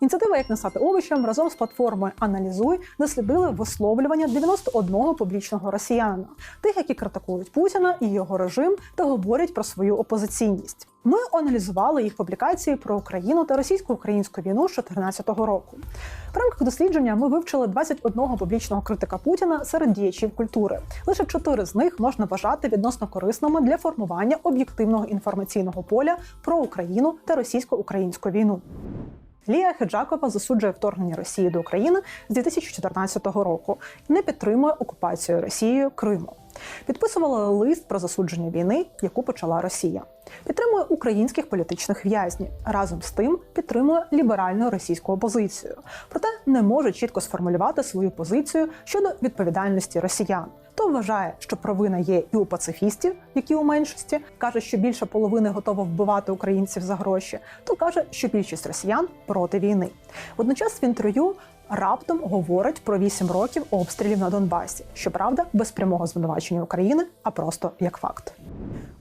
Ініціатива як не стати овочем разом з платформою Аналізуй дослідили висловлювання 91 публічного росіянина, тих, які критикують Путіна і його режим та говорять про свою опозиційність. Ми аналізували їх публікації про Україну та російсько-українську війну з 2014 року. В рамках дослідження ми вивчили 21 публічного критика Путіна серед діячів культури. Лише чотири з них можна вважати відносно корисними для формування об'єктивного інформаційного поля про Україну та російсько-українську війну. Лія Хеджакова засуджує вторгнення Росії до України з 2014 року і не підтримує окупацію Росією Криму. Підписувала лист про засудження війни, яку почала Росія. Підтримує українських політичних в'язнів. Разом з тим підтримує ліберальну російську опозицію. Проте не може чітко сформулювати свою позицію щодо відповідальності росіян. То вважає, що провина є і у пацифістів, які у меншості каже, що більше половини готова вбивати українців за гроші, то каже, що більшість росіян проти війни. Водночас в інтерв'ю раптом говорить про 8 років обстрілів на Донбасі. Щоправда, без прямого звинувачення України, а просто як факт.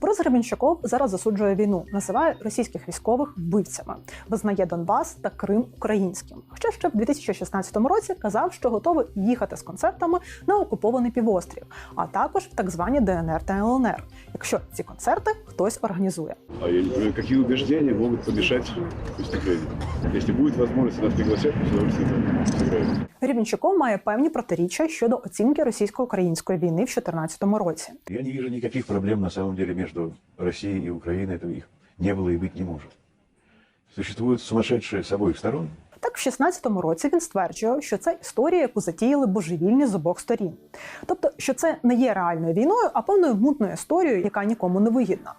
Борис Гребінщиков зараз засуджує війну, називає російських військових вбивцями, визнає Донбас та Крим українським. Хоча ще в 2016 році казав, що готовий їхати з концертами на окупований півострів, а також в так звані ДНР та ЛНР, якщо ці концерти хтось організує. А я не понимаю, какие убеждения могут помешать выступлению. Если будет возможность нас приглашать, мы с удовольствием там сыграем. Гребінщиков має певні протиріччя щодо оцінки російсько-української війни в 2014 році. Я не вижу никаких проблем на самом деле между Россией и Украиной. Это их не было и быть не может. Существуют сумасшедшие с обоих сторон. Так, в 16-му році він стверджує, що це історія, яку затіяли божевільні з обох сторін. Тобто, що це не є реальною війною, а певною мутною історією, яка нікому не вигідна.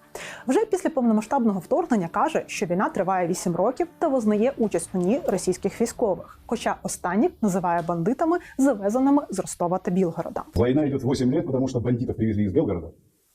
Вже після повномасштабного вторгнення каже, що війна триває 8 років та визнає участь у ній російських військових. Хоча останніх називає бандитами, завезеними з Ростова та Білгорода. Війна йде 8 років, тому що бандитів привезли з Белгорода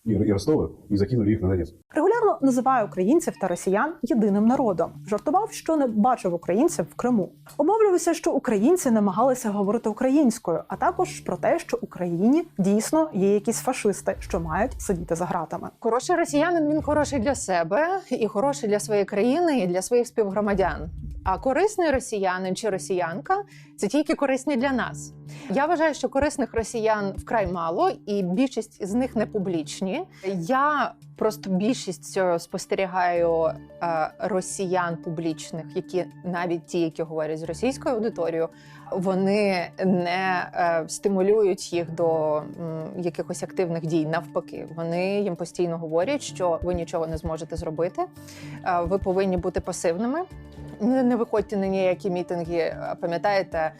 и, и Ростова и закинули их на Донецк. Регулярно називає українців та росіян єдиним народом. Жартував, що не бачив українців в Криму. Обмовлювався, що українці намагалися говорити українською, а також про те, що Україні дійсно є якісь фашисти, що мають сидіти за гратами. Хороший росіянин він хороший для себе і хороший для своєї країни і для своїх співгромадян. А корисний росіянин чи росіянка це тільки корисні для нас. Я вважаю, що корисних росіян вкрай мало, і більшість з них не публічні. Я просто більшість е, спостерігаю е, росіян публічних, які навіть ті, які говорять з російською аудиторією, вони не е, стимулюють їх до якихось активних дій. Навпаки, вони їм постійно говорять, що ви нічого не зможете зробити. Ви повинні бути пасивними. Не, не виходьте на ніякі мітинги. Пам'ятаєте,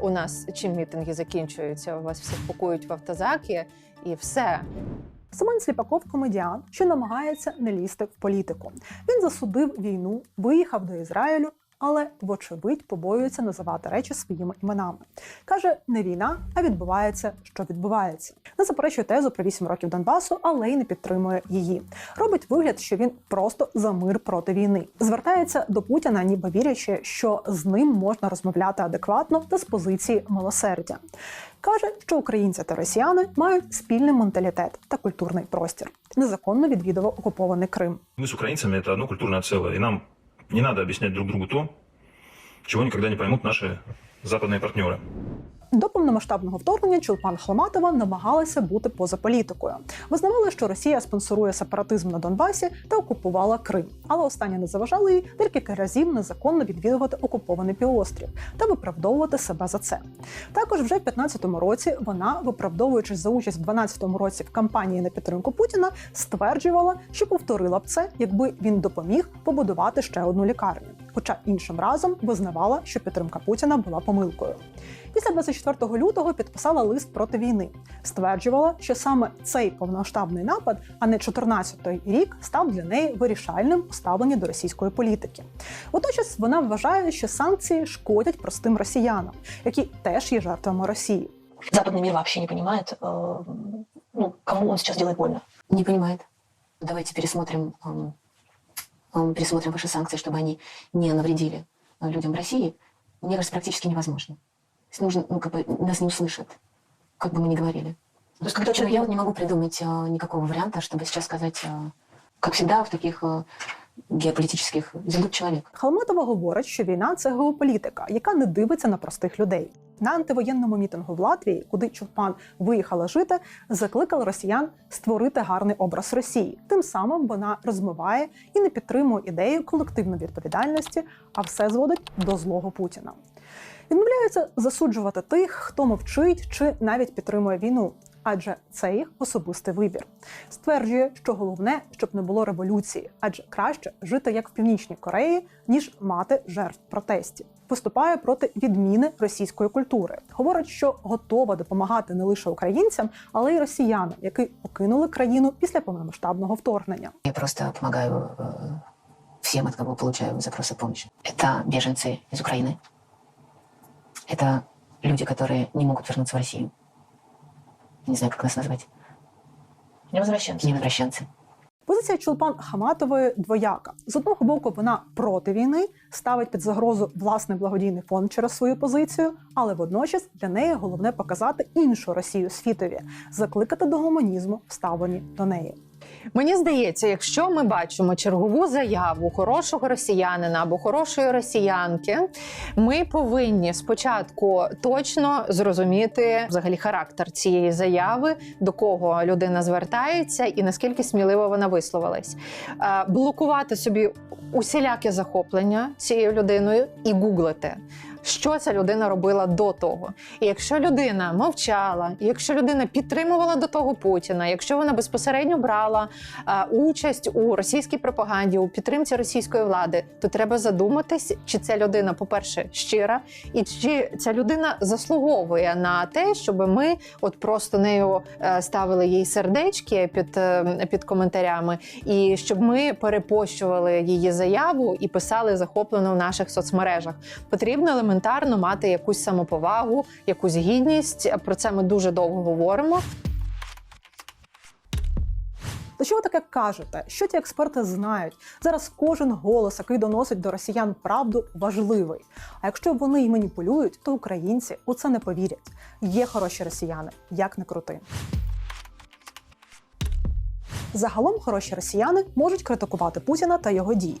у нас чим мітинги закінчуються? У вас всіх пакують в автозаки і все. Семен Сліпаков комедіан, що намагається не лізти в політику. Він засудив війну, виїхав до Ізраїлю, але вочевидь побоюється називати речі своїми іменами. Каже, не війна, а відбувається, що відбувається. Не заперечує тезу про 8 років Донбасу, але й не підтримує її. Робить вигляд, що він просто за мир проти війни. Звертається до Путіна, ніби вірячи, що з ним можна розмовляти адекватно та з позиції милосердя. Каже, що українці та росіяни мають спільний менталітет та культурний простір. Незаконно відвідував окупований Крим. Мы с украинцами это одно культурное целое, и нам не надо объяснять друг другу то, чего никогда не поймут наши западные партнеры. До повномасштабного вторгнення Чулпан Хламатова намагалася бути поза політикою. Визнавали, що Росія спонсорує сепаратизм на Донбасі та окупувала Крим, але останнє не заважало їй декілька разів незаконно відвідувати окупований півострів та виправдовувати себе за це. Також вже в 15-му році вона, виправдовуючись за участь в 12-му році в кампанії на підтримку Путіна, стверджувала, що повторила б це, якби він допоміг побудувати ще одну лікарню. Хоча іншим разом визнавала, що підтримка Путіна була помилкою Після 24 лютого підписала лист проти війни. Стверджувала, що саме цей повноштабний напад, а не 14-й рік, став для неї вирішальним у ставленні до російської політики. Водночас вона вважає, що санкції шкодять простим росіянам, які теж є жертвами Росії. Западный мир вообще не понимает, э, ну, кому он сейчас делает больно. Не понимает. Давайте пересмотрим, эм, эм, пересмотрим ваши санкции, чтобы они не навредили э, людям в России. Мне кажется, практически невозможно. То есть нужно, ну, как бы нас не услышат, как бы мы ни говорили. То есть, когда я вот не могу придумать э, никакого варианта, чтобы сейчас сказать, э, как всегда, в таких э, геополитических заблуд человек. Халматова говорить, що війна це геополітика, яка не дивиться на простих людей. На антивоєнному мітингу в Латвії, куди Чулпан виїхала жити, закликали росіян створити гарний образ Росії. Тим самим вона розмиває і не підтримує ідею колективної відповідальності, а все зводить до злого Путіна. Відмовляються засуджувати тих, хто мовчить чи навіть підтримує війну, адже це їх особистий вибір. Стверджує, що головне, щоб не було революції, адже краще жити як в північній Кореї, ніж мати жертв протестів. Виступає проти відміни російської культури. Говорить, що готова допомагати не лише українцям, але й росіянам, які покинули країну після повномасштабного вторгнення. Я просто помогаю э, всем, от кого получаю запросы о помощи. Это беженцы из Украины. Это люди, которые не могут вернуться в Россию. Не знаю, как нас назвать. Невозвращенцы. Невозвращенцы. Позиція Чулпан Хаматової двояка. З одного боку, вона проти війни ставить під загрозу власний благодійний фонд через свою позицію, але водночас для неї головне показати іншу Росію світові, закликати до гуманізму в ставленні до неї. Мені здається, якщо ми бачимо чергову заяву хорошого росіянина або хорошої росіянки, ми повинні спочатку точно зрозуміти взагалі характер цієї заяви, до кого людина звертається, і наскільки сміливо вона висловилась. Е, Блокувати собі усіляке захоплення цією людиною і гуглити. Що ця людина робила до того? І якщо людина мовчала, якщо людина підтримувала до того Путіна, якщо вона безпосередньо брала е, участь у російській пропаганді, у підтримці російської влади, то треба задуматись, чи ця людина, по-перше, щира, і чи ця людина заслуговує на те, щоб ми от просто нею е, ставили їй сердечки під, е, під коментарями, і щоб ми перепощували її заяву і писали захоплено в наших соцмережах. Потрібно елементарно мати якусь самоповагу, якусь гідність. Про це ми дуже довго говоримо. До чого таке кажете? Що ті експерти знають? Зараз кожен голос, який доносить до росіян правду, важливий. А якщо вони й маніпулюють, то українці у це не повірять. Є хороші росіяни, як не крути. Загалом хороші росіяни можуть критикувати Путіна та його дії.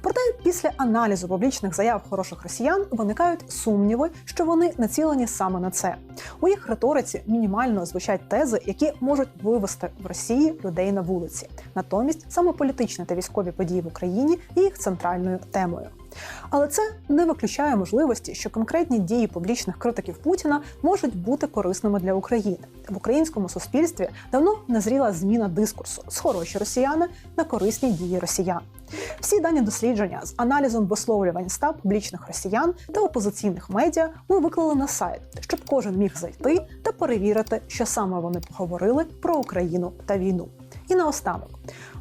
Проте після аналізу публічних заяв хороших росіян виникають сумніви, що вони націлені саме на це. У їх риториці мінімально звучать тези, які можуть вивести в Росії людей на вулиці. Натомість саме політичні та військові події в Україні є їх центральною темою. Але це не виключає можливості, що конкретні дії публічних критиків Путіна можуть бути корисними для України. В українському суспільстві давно назріла зміна дискурсу з хороші росіяни на корисні дії росіян. Всі дані дослідження з аналізом висловлювань ста публічних росіян та опозиційних медіа ми виклали на сайт, щоб кожен міг зайти та перевірити, що саме вони поговорили про Україну та війну. І наостанок,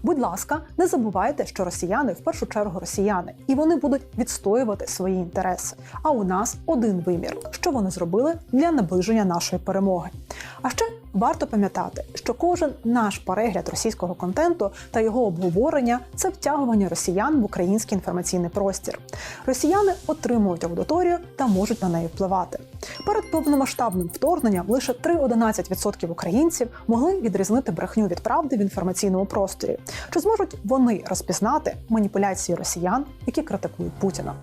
будь ласка, не забувайте, що росіяни в першу чергу росіяни, і вони будуть відстоювати свої інтереси. А у нас один вимір, що вони зробили для наближення нашої перемоги. А ще варто пам'ятати, що кожен наш перегляд російського контенту та його обговорення це втягування росіян в український інформаційний простір. Росіяни отримують аудиторію та можуть на неї впливати. Перед повномасштабним вторгненням лише 3-11% українців могли відрізнити брехню від правди в інформаційному просторі. Чи зможуть вони розпізнати маніпуляції росіян, які критикують Путіна?